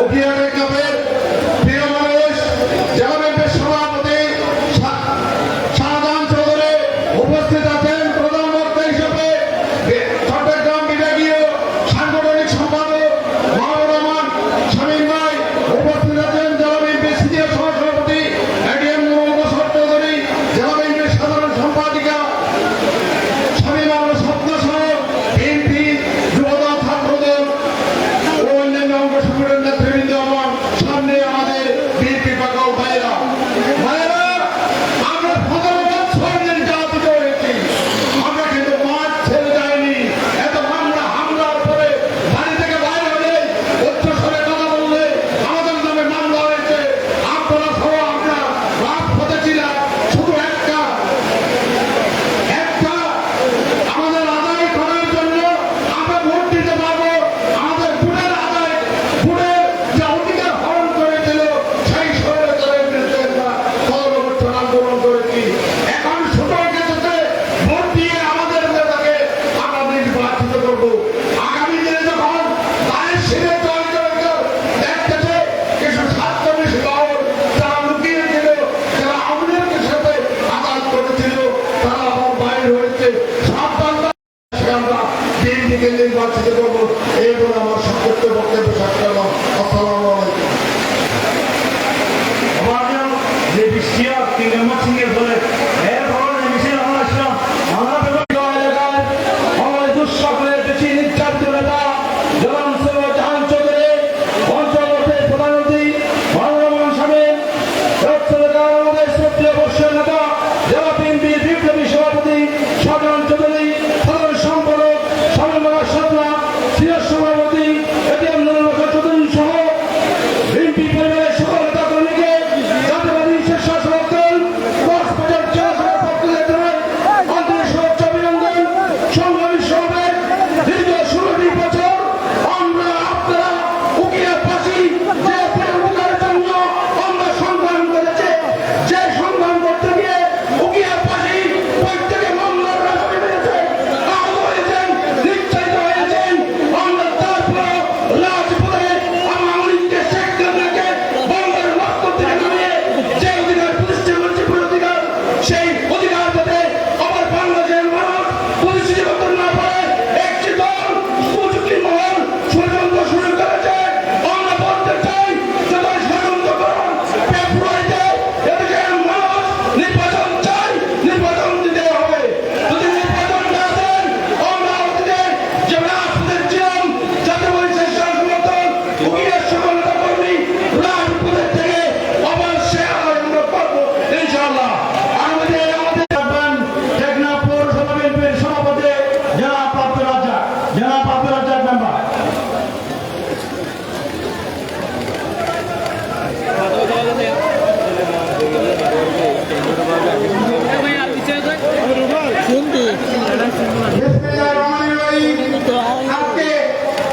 উখিয়া ক্লাবের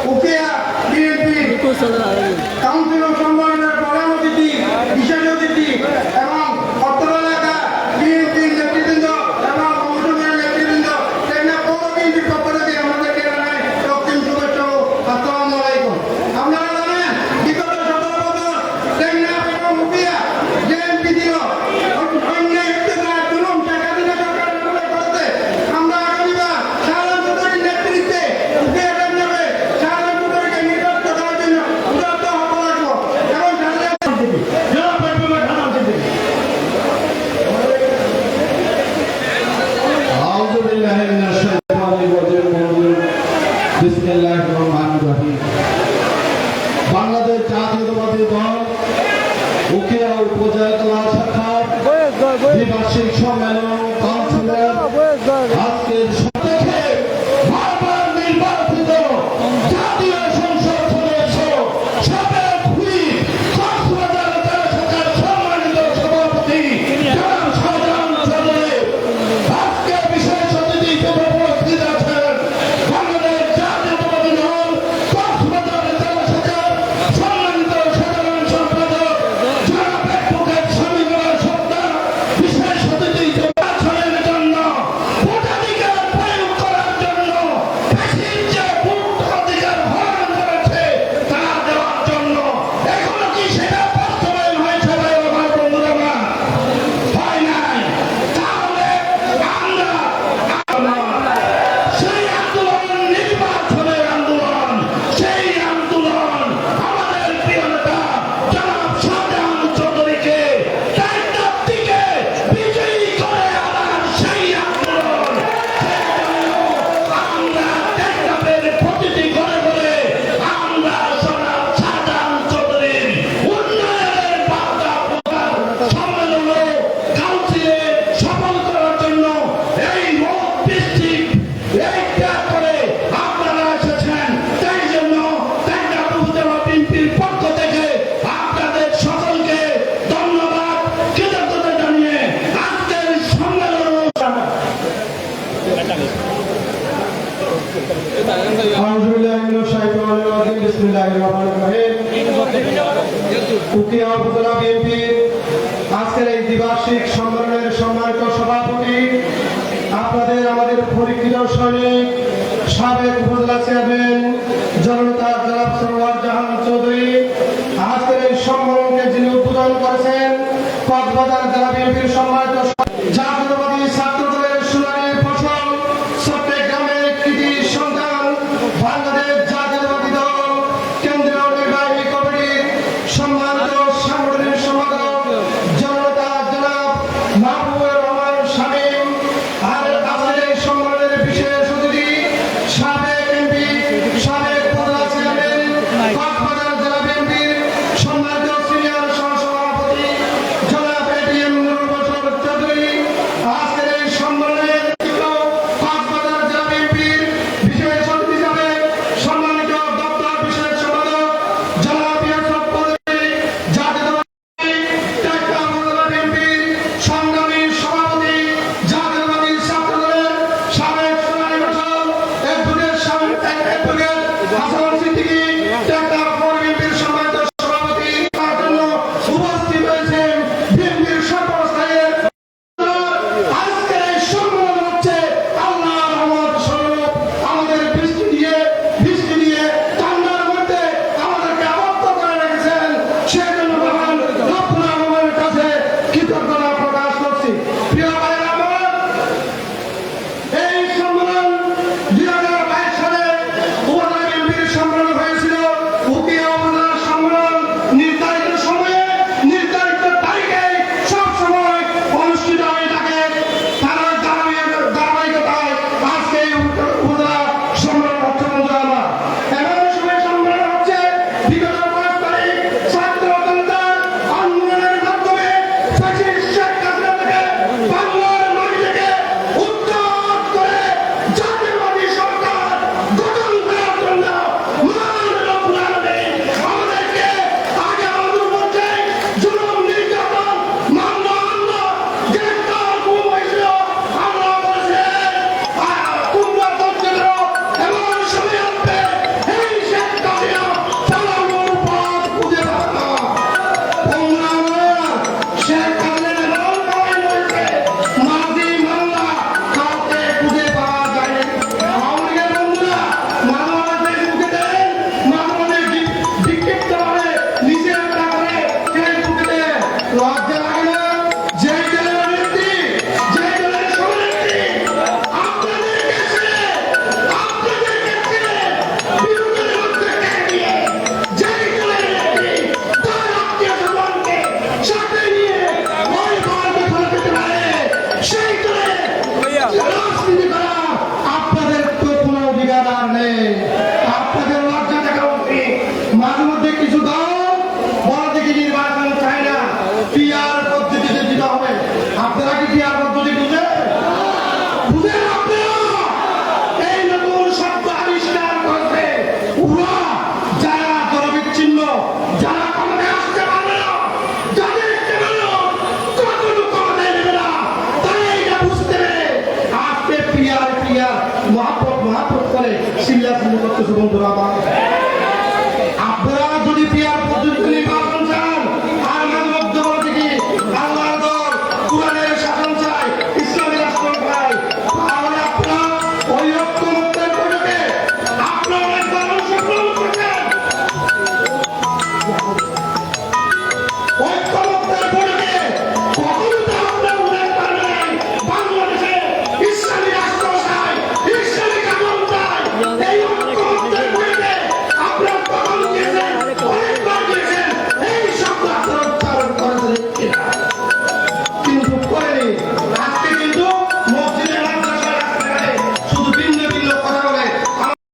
Ukhiya TMP council of ত্রিবার্ষিক সম্মেলন বার্ষিক সম্মেলনের সম্মানিত সভাপতি আপনাদের আমাদের পরীক্ষিত সৈনিক সাবেক উপজেলা চেয়ারম্যান মহাপথ মহাপথ করে শিল্লা শুরু করতেছে বন্ধুরা আমার।